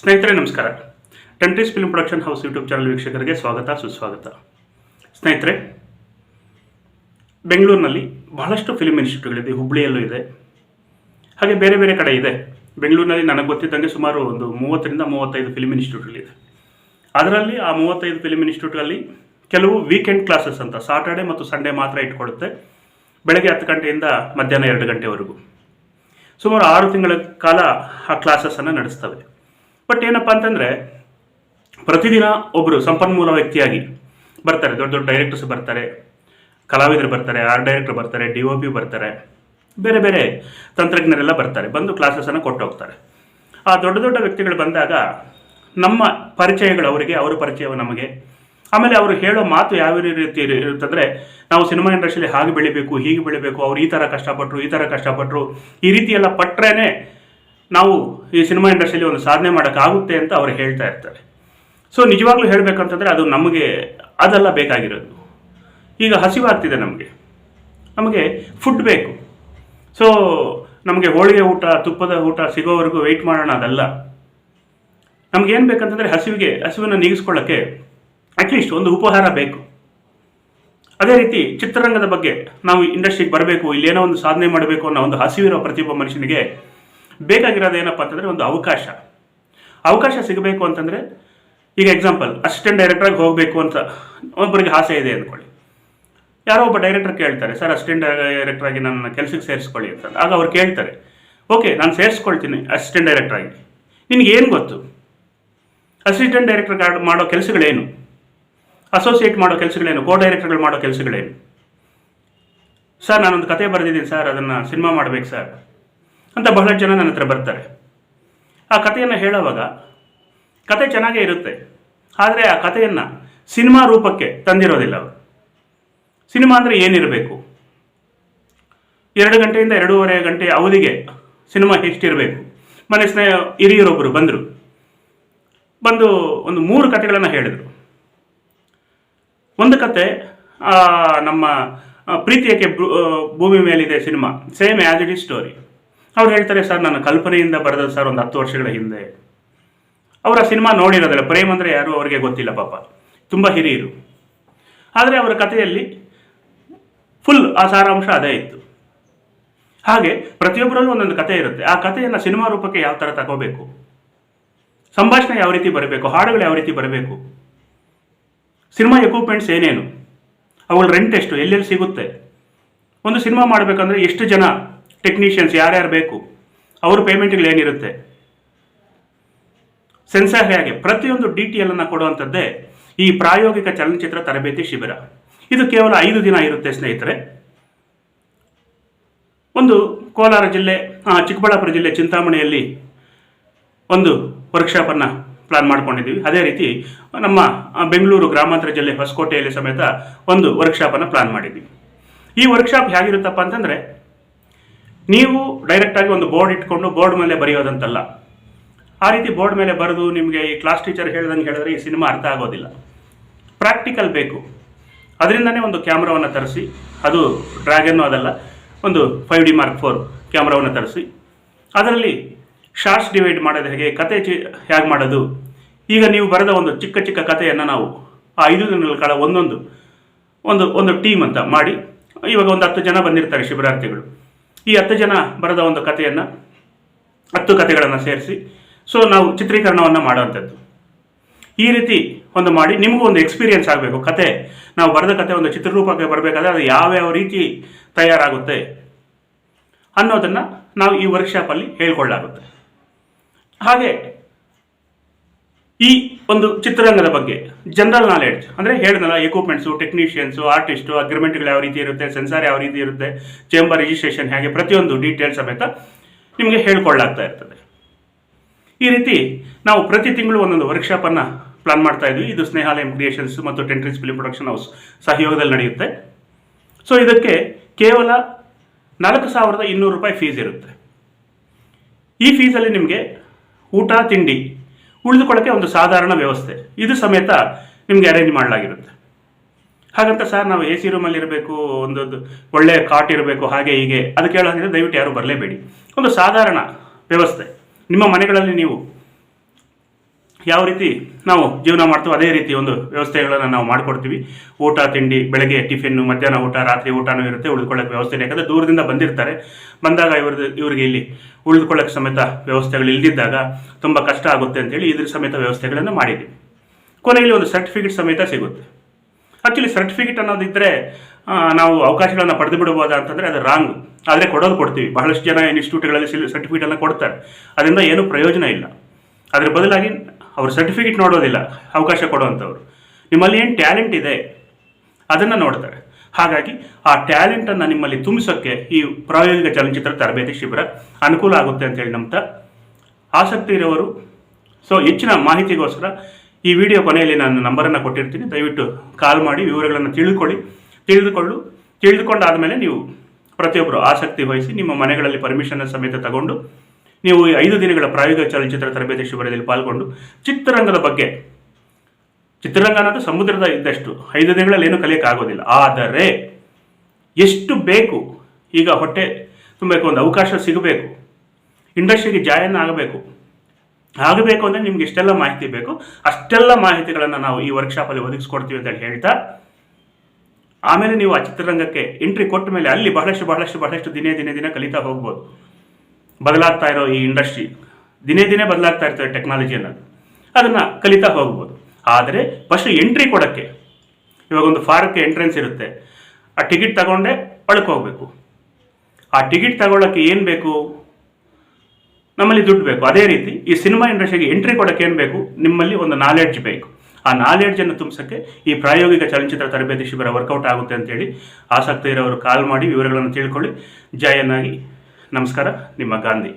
ಸ್ನೇಹಿತರೆ, ನಮಸ್ಕಾರ. Tentrees film production house YouTube channel ವೀಕ್ಷಕರಿಗೆ ಸ್ವಾಗತ, ಸುಸ್ವಾಗತ. ಸ್ನೇಹಿತರೆ, ಬೆಂಗಳೂರಿನಲ್ಲಿ ಬಹಳಷ್ಟು ಫಿಲ್ಮ್ ಇನ್ಸ್ಟಿಟ್ಯೂಟ್ಗಳಿದೆ ಹುಬ್ಬಳ್ಳಿಯಲ್ಲೂ ಇದೆ. ಹಾಗೆ ಬೇರೆ ಬೇರೆ ಕಡೆ ಇದೆ. ಬೆಂಗಳೂರಿನಲ್ಲಿ ನನಗೆ ಗೊತ್ತಿದ್ದಂಗೆ ಸುಮಾರು ಒಂದು ಮೂವತ್ತರಿಂದ ಮೂವತ್ತೈದು ಫಿಲ್ಮ್ ಇನ್ಸ್ಟಿಟ್ಯೂಟ್ಗಳಿದೆ ಅದರಲ್ಲಿ ಆ ಮೂವತ್ತೈದು ಫಿಲ್ಮ್ ಇನ್ಸ್ಟಿಟ್ಯೂಟ್ಗಳಲ್ಲಿ ಕೆಲವು ವೀಕೆಂಡ್ ಕ್ಲಾಸಸ್ ಅಂತ ಸಾಟರ್ಡೆ ಮತ್ತು ಸಂಡೇ ಮಾತ್ರ ಇಟ್ಕೊಡುತ್ತೆ ಬೆಳಗ್ಗೆ ಹತ್ತು ಗಂಟೆಯಿಂದ ಮಧ್ಯಾಹ್ನ ಎರಡು ಗಂಟೆವರೆಗೂ. ಸುಮಾರು ಆರು ತಿಂಗಳ ಕಾಲ ಆ ಕ್ಲಾಸಸ್ಸನ್ನು ನಡೆಸ್ತವೆ. ಬಟ್ ಏನಪ್ಪ ಅಂತಂದರೆ, ಪ್ರತಿದಿನ ಒಬ್ಬರು ಸಂಪನ್ಮೂಲ ವ್ಯಕ್ತಿಯಾಗಿ ಬರ್ತಾರೆ. ದೊಡ್ಡ ದೊಡ್ಡ ಡೈರೆಕ್ಟರ್ಸ್ ಬರ್ತಾರೆ, ಕಲಾವಿದರು ಬರ್ತಾರೆ ಆರ್ಟ್ ಡೈರೆಕ್ಟರ್ ಬರ್ತಾರೆ ಡಿ ಒ ಪಿ ಬರ್ತಾರೆ, ಬೇರೆ ಬೇರೆ ತಂತ್ರಜ್ಞರೆಲ್ಲ ಬರ್ತಾರೆ. ಬಂದು ಕ್ಲಾಸಸನ್ನು ಕೊಟ್ಟು ಹೋಗ್ತಾರೆ ಆ ದೊಡ್ಡ ದೊಡ್ಡ ವ್ಯಕ್ತಿಗಳು ಬಂದಾಗ ನಮ್ಮ ಪರಿಚಯಗಳು ಅವರಿಗೆ, ಅವರ ಪರಿಚಯವು ನಮಗೆ. ಆಮೇಲೆ ಅವರು ಹೇಳೋ ಮಾತು ಯಾವ ರೀತಿ ಇರುತ್ತಂದರೆ, ನಾವು ಸಿನಿಮಾ ಇಂಡಸ್ಟ್ರಿಯಲ್ಲಿ ಹಾಗೆ ಬೆಳಿಬೇಕು, ಹೀಗೆ ಬೆಳಿಬೇಕು, ಅವ್ರು ಈ ಥರ ಕಷ್ಟಪಟ್ಟರು ಈ ಥರ ಕಷ್ಟಪಟ್ಟರು ಈ ರೀತಿ ಎಲ್ಲ ನಾವು ಈ ಸಿನಿಮಾ ಇಂಡಸ್ಟ್ರಿಯಲ್ಲಿ ಒಂದು ಸಾಧನೆ ಮಾಡೋಕ್ಕಾಗುತ್ತೆ ಅಂತ ಅವ್ರು ಹೇಳ್ತಾ ಇರ್ತಾರೆ. ಸೊ ನಿಜವಾಗ್ಲೂ ಹೇಳಬೇಕಂತಂದರೆ ಅದು ನಮಗೆ, ಅದೆಲ್ಲ ಬೇಕಾಗಿರೋದು. ಈಗ ಹಸಿವಾಗ್ತಿದೆ ನಮಗೆ. ನಮಗೆ ಫುಡ್ ಬೇಕು. ಸೊ ನಮಗೆ ಹೋಳಿಗೆ ಊಟ, ತುಪ್ಪದ ಊಟ ಸಿಗೋವರೆಗೂ ವೆಯ್ಟ್ ಮಾಡೋಣ ಅದಲ್ಲ. ನಮಗೇನು ಬೇಕಂತಂದರೆ ಹಸಿವಿಗೆ, ಹಸಿವನ್ನು ನೀಗಿಸ್ಕೊಳ್ಳೋಕ್ಕೆ ಅಟ್ಲೀಸ್ಟ್ ಒಂದು ಉಪಹಾರ ಬೇಕು. ಅದೇ ರೀತಿ ಚಿತ್ರರಂಗದ ಬಗ್ಗೆ ನಾವು ಇಂಡಸ್ಟ್ರಿಗೆ ಬರಬೇಕು, ಇಲ್ಲೇನೋ ಒಂದು ಸಾಧನೆ ಮಾಡಬೇಕು ಅನ್ನೋ ಒಂದು ಹಸಿವಿರೋ ಪ್ರತಿಯೊಬ್ಬ ಮನುಷ್ಯನಿಗೆ ಬೇಕಾಗಿರೋದು ಏನಪ್ಪ ಅಂತಂದರೆ ಒಂದು ಅವಕಾಶ. ಅವಕಾಶ ಸಿಗಬೇಕು ಅಂತಂದರೆ, ಈಗ ಎಕ್ಸಾಂಪಲ್ ಅಸಿಸ್ಟೆಂಟ್ ಡೈರೆಕ್ಟ್ರಾಗಿ ಹೋಗಬೇಕು ಅಂತ ಒಬ್ಬರಿಗೆ ಆಸೆ ಇದೆ ಅಂದ್ಕೊಳ್ಳಿ ಯಾರೋ ಒಬ್ಬ ಡೈರೆಕ್ಟರ್ ಕೇಳ್ತಾರೆ, ಸರ್ ಅಸಿಸ್ಟೆಂಟ್ ಡೈರೆಕ್ಟ್ರಾಗಿ ನನ್ನ ಕೆಲಸಕ್ಕೆ ಸೇರಿಸ್ಕೊಳ್ಳಿ ಅಂತ. ಆಗ ಅವ್ರು ಕೇಳ್ತಾರೆ, ಓಕೆ, ನಾನು ಸೇರಿಸ್ಕೊಳ್ತೀನಿ ಅಸಿಸ್ಟೆಂಟ್ ಡೈರೆಕ್ಟ್ರಾಗಿ ಏನು ಗೊತ್ತು? ಅಸಿಸ್ಟೆಂಟ್ ಡೈರೆಕ್ಟರ್ ಮಾಡೋ ಕೆಲಸಗಳೇನು? ಅಸೋಸಿಯೇಟ್ ಮಾಡೋ ಕೆಲಸಗಳೇನು? ಕೋ ಡೈರೆಕ್ಟರ್ಗಳು ಮಾಡೋ ಕೆಲಸಗಳೇನು? ಸರ್, ನಾನೊಂದು ಕತೆ ಬರೆದಿದ್ದೀನಿ ಸರ್, ಅದನ್ನು ಸಿನಿಮಾ ಮಾಡಬೇಕು ಸರ್. ಅಂತ ಬಹಳ ಜನ ನನ್ನ ಹತ್ರ ಬರ್ತಾರೆ. ಆ ಕಥೆಯನ್ನು ಹೇಳೋವಾಗ ಕತೆ ಚೆನ್ನಾಗೇ ಇರುತ್ತೆ. ಆದರೆ ಆ ಕಥೆಯನ್ನು ಸಿನಿಮಾ ರೂಪಕ್ಕೆ ತಂದಿರೋದಿಲ್ಲ ಅವರು. ಸಿನಿಮಾ ಅಂದರೆ ಏನಿರಬೇಕು? ಎರಡು ಗಂಟೆಯಿಂದ ಎರಡೂವರೆ ಗಂಟೆ ಅವಧಿಗೆ ಸಿನಿಮಾ ಎಷ್ಟಿರಬೇಕು? ಮನೆ ಸ್ನೇಹ ಹಿರಿಯರೊಬ್ಬರು ಬಂದರು. ಬಂದು ಒಂದು ಮೂರು ಕಥೆಗಳನ್ನು ಹೇಳಿದರು. ಒಂದು ಕತೆ ನಮ್ಮ ಪ್ರೀತಿಯಕ್ಕೆ ಭೂಮಿ ಮೇಲಿದೆ cinema. Same as it is story ಅವ್ರು ಹೇಳ್ತಾರೆ, ಸರ್ ನನ್ನ ಕಲ್ಪನೆಯಿಂದ ಬರೆದ, ಸರ್, ಒಂದು ಹತ್ತು ವರ್ಷಗಳ ಹಿಂದೆ. ಅವರ ಸಿನಿಮಾ ನೋಡಿರೋದಿಲ್ಲ, ಪ್ರೇಮ್ ಅಂದರೆ ಯಾರು ಅವರಿಗೆ ಗೊತ್ತಿಲ್ಲ ಪಾಪ. ತುಂಬ ಹಿರಿಯರು. ಆದರೆ ಅವರ ಕಥೆಯಲ್ಲಿ ಫುಲ್ ಆ ಸಾರಾಂಶ ಅದೇ ಇತ್ತು. ಹಾಗೆ ಪ್ರತಿಯೊಬ್ಬರಲ್ಲೂ ಒಂದೊಂದು ಕಥೆ ಇರುತ್ತೆ. ಆ ಕಥೆಯನ್ನು ಸಿನಿಮಾ ರೂಪಕ್ಕೆ ಯಾವ ಥರ ತಗೋಬೇಕು? ಸಂಭಾಷಣೆ ಯಾವ ರೀತಿ ಬರಬೇಕು? ಹಾಡುಗಳು ಯಾವ ರೀತಿ ಬರಬೇಕು? ಸಿನಿಮಾ ಎಕ್ವಿಪ್ಮೆಂಟ್ಸ್ ಏನೇನು? ಅವುಗಳ ರೆಂಟ್ ಎಷ್ಟು? ಎಲ್ಲೆಲ್ಲಿ ಸಿಗುತ್ತೆ? ಒಂದು ಸಿನಿಮಾ ಮಾಡಬೇಕಂದ್ರೆ ಎಷ್ಟು ಜನ ಟೆಕ್ನಿಷಿಯನ್ಸ್ ಯಾರ್ಯಾರು ಬೇಕು, ಅವ್ರ ಪೇಮೆಂಟ್ಗಳು ಏನಿರುತ್ತೆ? ಸೆನ್ಸಾರ್ ಹೇಗೆ? ಪ್ರತಿಯೊಂದು ಡಿ ಟಿ ಅನ್ನು ಕೊಡುವಂಥದ್ದೇ ಈ ಪ್ರಾಯೋಗಿಕ ಚಲನಚಿತ್ರ ತರಬೇತಿ ಶಿಬಿರ. ಇದು ಕೇವಲ ಐದು ದಿನ ಇರುತ್ತೆ ಸ್ನೇಹಿತರೆ. ಒಂದು ಕೋಲಾರ ಜಿಲ್ಲೆ ಚಿಕ್ಕಬಳ್ಳಾಪುರ ಜಿಲ್ಲೆ ಚಿಂತಾಮಣಿಯಲ್ಲಿ ಒಂದು ವರ್ಕ್ಶಾಪನ್ನು ಪ್ಲಾನ್ ಮಾಡ್ಕೊಂಡಿದ್ದೀವಿ. ಅದೇ ರೀತಿ ನಮ್ಮ ಬೆಂಗಳೂರು ಗ್ರಾಮಾಂತರ ಜಿಲ್ಲೆ ಹೊಸಕೋಟೆಯಲ್ಲಿ ಸಮೇತ ಒಂದು ವರ್ಕ್ಶಾಪನ್ನು ಪ್ಲಾನ್ ಮಾಡಿದ್ದೀವಿ. ಈ ವರ್ಕ್ಶಾಪ್ ಹೇಗಿರುತ್ತಪ್ಪ ಅಂತಂದರೆ ನೀವು ಡೈರೆಕ್ಟಾಗಿ ಒಂದು ಬೋರ್ಡ್ ಇಟ್ಕೊಂಡು ಬೋರ್ಡ್ ಮೇಲೆ ಬರೆಯೋದಂತಲ್ಲ. ಆ ರೀತಿ ಬೋರ್ಡ್ ಮೇಲೆ ಬರೆದು ನಿಮಗೆ ಈ ಕ್ಲಾಸ್ ಟೀಚರ್ ಹೇಳ್ದಂಗೆ ಹೇಳಿದ್ರೆ ಈ ಸಿನಿಮಾ ಅರ್ಥ ಆಗೋದಿಲ್ಲ. ಪ್ರಾಕ್ಟಿಕಲ್ ಬೇಕು. ಅದರಿಂದನೇ ಒಂದು ಕ್ಯಾಮ್ರಾವನ್ನು ತರಿಸಿ, ಅದು ಡ್ರ್ಯಾಗನ್ನು ಅದಲ್ಲ, ಒಂದು ಫೈವ್ ಡಿ ಮಾರ್ಕ್ ಫೋರ್ ಕ್ಯಾಮ್ರಾವನ್ನು ತರಿಸಿ, ಅದರಲ್ಲಿ ಶಾರ್ಟ್ಸ್ ಡಿವೈಡ್ ಮಾಡೋದು ಹೇಗೆ, ಕತೆ ಚಿ, ಹೇಗೆ ಮಾಡೋದು? ಈಗ ನೀವು ಬರೆದ ಒಂದು ಚಿಕ್ಕ ಚಿಕ್ಕ ಕಥೆಯನ್ನು ನಾವು ಆ ಐದು ದಿನಗಳ ಕಾಲ ಒಂದೊಂದು, ಒಂದು ಒಂದು ಟೀಮ್ ಅಂತ ಮಾಡಿ, ಇವಾಗ ಒಂದು ಹತ್ತು ಜನ ಬಂದಿರ್ತಾರೆ ಶಿಬಿರಾರ್ಥಿಗಳು. ಈ ಹತ್ತು ಜನ ಬರೆದ ಒಂದು ಕಥೆಯನ್ನು, ಹತ್ತು ಕಥೆಗಳನ್ನು ಸೇರಿಸಿ ಸೊ ನಾವು ಚಿತ್ರೀಕರಣವನ್ನು ಮಾಡುವಂಥದ್ದು. ಈ ರೀತಿ ಒಂದು ಮಾಡಿ, ನಿಮಗೂ ಒಂದು ಎಕ್ಸ್ಪೀರಿಯನ್ಸ್ ಆಗಬೇಕು. ಕತೆ ನಾವು ಬರೆದ ಕತೆ ಒಂದು ಚಿತ್ರರೂಪಕ್ಕೆ ಬರಬೇಕಾದ್ರೆ ಅದು ಯಾವ್ಯಾವ ರೀತಿ ತಯಾರಾಗುತ್ತೆ ಅನ್ನೋದನ್ನು ನಾವು ಈ ವರ್ಕ್ಶಾಪಲ್ಲಿ ಹೇಳ್ಕೊಳ್ಳಾಗುತ್ತೆ. ಹಾಗೆ ಈ ಒಂದು ಚಿತ್ರರಂಗದ ಬಗ್ಗೆ ಜನರಲ್ ನಾಲೆಡ್ಜ್ ಅಂದರೆ ಹೇಳಿದ್ನಲ್ಲ ಎಕ್ವಿಪ್ಮೆಂಟ್ಸು ಟೆಕ್ನಿಷಿಯನ್ಸು ಆರ್ಟಿಸ್ಟು ಅಗ್ರಿಮೆಂಟ್ಗಳು ಯಾವ ರೀತಿ ಇರುತ್ತೆ ಸೆನ್ಸಾರ್ ಯಾವ ರೀತಿ ಇರುತ್ತೆ ಚೇಂಬರ್ ರಿಜಿಸ್ಟ್ರೇಷನ್ ಹೇಗೆ, ಪ್ರತಿಯೊಂದು ಡೀಟೇಲ್ ಸಮೇತ ನಿಮಗೆ ಹೇಳ್ಕೊಳ್ಳಾಗ್ತಾ ಇರ್ತದೆ. ಈ ರೀತಿ ನಾವು ಪ್ರತಿ ತಿಂಗಳು ಒಂದೊಂದು ವರ್ಕ್ಶಾಪನ್ನು ಪ್ಲಾನ್ ಮಾಡ್ತಾ ಇದ್ವಿ. ಇದು ಸ್ನೇಹಾಲಯಂ ಕ್ರಿಯೇಷನ್ಸ್ ಮತ್ತು ಟೆಂಟ್ರೀಸ್ ಫಿಲ್ಮ್ ಪ್ರೊಡಕ್ಷನ್ ಹೌಸ್ ಸಹಯೋಗದಲ್ಲಿ ನಡೆಯುತ್ತೆ. ಸೊ ಇದಕ್ಕೆ ಕೇವಲ ನಾಲ್ಕು ಸಾವಿರದ ಇನ್ನೂರು ರೂಪಾಯಿ ಫೀಸ್ ಇರುತ್ತೆ. ಈ ಫೀಸಲ್ಲಿ ನಿಮಗೆ ಊಟ, ತಿಂಡಿ ಉಳಿದುಕೊಳ್ಳೋಕ್ಕೆ ಒಂದು ಸಾಧಾರಣ ವ್ಯವಸ್ಥೆ. ಇದು ಸಮೇತ ನಿಮಗೆ ಅರೇಂಜ್ ಮಾಡಲಾಗಿರುತ್ತೆ. ಹಾಗಂತ ಸರ್ ನಾವು ಎ ಸಿ ರೂಮಲ್ಲಿ ಇರಬೇಕು, ಒಂದೊಂದು ಒಳ್ಳೆಯ ಕಾಟ್ ಇರಬೇಕು, ಹಾಗೆ ಹೀಗೆ, ಅದಕ್ಕೆ ಹೇಳೋದಿದ್ರೆ ದಯವಿಟ್ಟು ಯಾರೂ ಬರಲೇಬೇಡಿ. ಒಂದು ಸಾಧಾರಣ ವ್ಯವಸ್ಥೆ. ನಿಮ್ಮ ಮನೆಗಳಲ್ಲಿ ನೀವು ಯಾವ ರೀತಿ ನಾವು ಜೀವನ ಮಾಡ್ತೀವೋ ಅದೇ ರೀತಿ ಒಂದು ವ್ಯವಸ್ಥೆಗಳನ್ನು ನಾವು ಮಾಡಿಕೊಡ್ತೀವಿ. ಊಟ, ತಿಂಡಿ, ಬೆಳಗ್ಗೆ ಟಿಫಿನ್, ಮಧ್ಯಾಹ್ನ ಊಟ, ರಾತ್ರಿ ಊಟನೂ ಇರುತ್ತೆ, ಉಳ್ಕೊಳ್ಳೋಕೆ ವ್ಯವಸ್ಥೆ ಯಾಕಂದರೆ ದೂರದಿಂದ ಬಂದಿರ್ತಾರೆ. ಬಂದಾಗ ಇವ್ರದ್ದು, ಇವರಿಗೆ ಇಲ್ಲಿ ಉಳಿದುಕೊಳ್ಳೋಕೆ ಸಮೇತ ವ್ಯವಸ್ಥೆಗಳು ಇಲ್ದಿದ್ದಾಗ ತುಂಬ ಕಷ್ಟ ಆಗುತ್ತೆ ಅಂತೇಳಿ ಇದ್ರ ಸಮೇತ ವ್ಯವಸ್ಥೆಗಳನ್ನು ಮಾಡಿದ್ದೀವಿ. ಕೊನೆಯಲ್ಲಿ ಒಂದು ಸರ್ಟಿಫಿಕೇಟ್ ಸಮೇತ ಸಿಗುತ್ತೆ. ಆ್ಯಕ್ಚುಲಿ ಸರ್ಟಿಫಿಕೇಟ್ ಅನ್ನೋದಿದ್ದರೆ ನಾವು ಅವಕಾಶಗಳನ್ನು ಪಡೆದು ಬಿಡಬಹುದಾ ಅಂತಂದರೆ ಅದು ರಾಂಗ್ ಆದರೆ ಕೊಡೋದು ಕೊಡ್ತೀವಿ. ಬಹಳಷ್ಟು ಜನ ಇನ್ಸ್ಟಿಟ್ಯೂಟ್ಗಳಲ್ಲಿ ಸರ್ಟಿಫಿಕೇಟನ್ನು ಕೊಡ್ತಾರೆ. ಅದರಿಂದ ಏನೂ ಪ್ರಯೋಜನ ಇಲ್ಲ. ಅದರ ಬದಲಾಗಿ ಅವರು ಸರ್ಟಿಫಿಕೇಟ್ ನೋಡೋದಿಲ್ಲ, ಅವಕಾಶ ಕೊಡುವಂಥವ್ರು. ನಿಮ್ಮಲ್ಲಿ ಏನು ಟ್ಯಾಲೆಂಟ್ ಇದೆ, ಅದನ್ನು ನೋಡ್ತಾರೆ. ಹಾಗಾಗಿ ಆ ಟ್ಯಾಲೆಂಟನ್ನು ನಿಮ್ಮಲ್ಲಿ ತುಂಬಿಸೋಕ್ಕೆ ಈ ಪ್ರಾಯೋಗಿಕ ಚಲನಚಿತ್ರ ತರಬೇತಿ ಶಿಬಿರ ಅನುಕೂಲ ಆಗುತ್ತೆ ಅಂತೇಳಿ ನಂಬ್ತಾ, ಆಸಕ್ತಿ ಇರೋರು ಸೊ ಹೆಚ್ಚಿನ ಮಾಹಿತಿಗೋಸ್ಕರ ಈ ವಿಡಿಯೋ ಕೊನೆಯಲ್ಲಿ ನಾನು ನಂಬರನ್ನು ಕೊಟ್ಟಿರ್ತೀನಿ. ದಯವಿಟ್ಟು ಕಾಲ್ ಮಾಡಿ, ವಿವರಗಳನ್ನು ತಿಳಿದುಕೊಳ್ಳಿ ತಿಳಿದುಕೊಳ್ಳು. ತಿಳಿದುಕೊಂಡಾದ ಮೇಲೆ ನೀವು ಪ್ರತಿಯೊಬ್ಬರು ಆಸಕ್ತಿ ವಹಿಸಿ ನಿಮ್ಮ ಮನೆಗಳಲ್ಲಿ ಪರ್ಮಿಷನ್ ಸಮೇತ ತಗೊಂಡು ನೀವು ಐದು ದಿನಗಳ ಪ್ರಾಯೋಗಿಕ ಚಲನಚಿತ್ರ ತರಬೇತಿ ಶಿಬಿರದಲ್ಲಿ ಪಾಲ್ಗೊಂಡು ಚಿತ್ರರಂಗದ ಬಗ್ಗೆ, ಚಿತ್ರರಂಗ ಅನ್ನೋದು ಸಮುದ್ರದ ಇದ್ದಷ್ಟು ಐದು ದಿನಗಳಲ್ಲಿ ಏನೂ ಕಲಿಯೋಕ್ಕಾಗೋದಿಲ್ಲ. ಆದರೆ ಎಷ್ಟು ಬೇಕು? ಈಗ ಹೊಟ್ಟೆ ತುಂಬಬೇಕು ಒಂದು ಅವಕಾಶ ಸಿಗಬೇಕು. ಇಂಡಸ್ಟ್ರಿಗೆ ಜಾಯನ್ ಆಗಬೇಕು. ಆಗಬೇಕು ಅಂದರೆ ನಿಮ್ಗೆ ಇಷ್ಟೆಲ್ಲ ಮಾಹಿತಿ ಬೇಕು. ಅಷ್ಟೆಲ್ಲ ಮಾಹಿತಿಗಳನ್ನು ನಾವು ಈ ವರ್ಕ್ಶಾಪಲ್ಲಿ ಒದಗಿಸ್ಕೊಡ್ತೀವಿ ಅಂತ ಹೇಳಿ ಹೇಳ್ತಾ, ಆಮೇಲೆ ನೀವು ಆ ಚಿತ್ರರಂಗಕ್ಕೆ ಎಂಟ್ರಿ ಕೊಟ್ಟ ಮೇಲೆ ಅಲ್ಲಿ ಬಹಳಷ್ಟು ಬಹಳಷ್ಟು ಬಹಳಷ್ಟು ದಿನೇ ದಿನೇ, ದಿನ ಕಲಿತಾ ಹೋಗ್ಬೋದು. ಬದಲಾಗ್ತಾ ಇರೋ ಈ ಇಂಡಸ್ಟ್ರಿ ದಿನೇ ದಿನೇ ಬದಲಾಗ್ತಾ ಇರ್ತದೆ ಟೆಕ್ನಾಲಜಿ ಅನ್ನೋದು ಅದನ್ನು ಕಲಿತಾ ಹೋಗ್ಬೋದು. ಆದರೆ ಫಸ್ಟ್ ಎಂಟ್ರಿ ಕೊಡೋಕ್ಕೆ ಇವಾಗ ಒಂದು ಫಾರಕ್ಕೆ ಎಂಟ್ರೆನ್ಸ್ ಇರುತ್ತೆ. ಆ ಟಿಕೆಟ್ ತಗೊಂಡೆ ಒಳಕ್ಕೆ ಹೋಗಬೇಕು. ಆ ಟಿಕೆಟ್ ತಗೊಳ್ಳೋಕ್ಕೆ ಏನು ಬೇಕು? ನಮ್ಮಲ್ಲಿ ದುಡ್ಡು ಬೇಕು. ಅದೇ ರೀತಿ ಈ ಸಿನಿಮಾ ಇಂಡಸ್ಟ್ರಿಗೆ ಎಂಟ್ರಿ ಕೊಡೋಕ್ಕೆ ಏನು ಬೇಕು? ನಿಮ್ಮಲ್ಲಿ ಒಂದು ನಾಲೆಡ್ಜ್ ಬೇಕು. ಆ ನಾಲೆಡ್ಜನ್ನು ತುಂಬಿಸೋಕ್ಕೆ ಈ ಪ್ರಾಯೋಗಿಕ ಚಲನಚಿತ್ರ ತರಬೇತಿ ಶಿಬಿರ ವರ್ಕೌಟ್ ಆಗುತ್ತೆ ಅಂತೇಳಿ ಆಸಕ್ತಿ ಇರೋರು ಕಾಲ್ ಮಾಡಿ ವಿವರಗಳನ್ನು ತಿಳ್ಕೊಳ್ಳಿ. ಜಯನ್ನಾಗಿ ನಮಸ್ಕಾರ ನಿಮ್ಮ ಗಾಂಧಿ.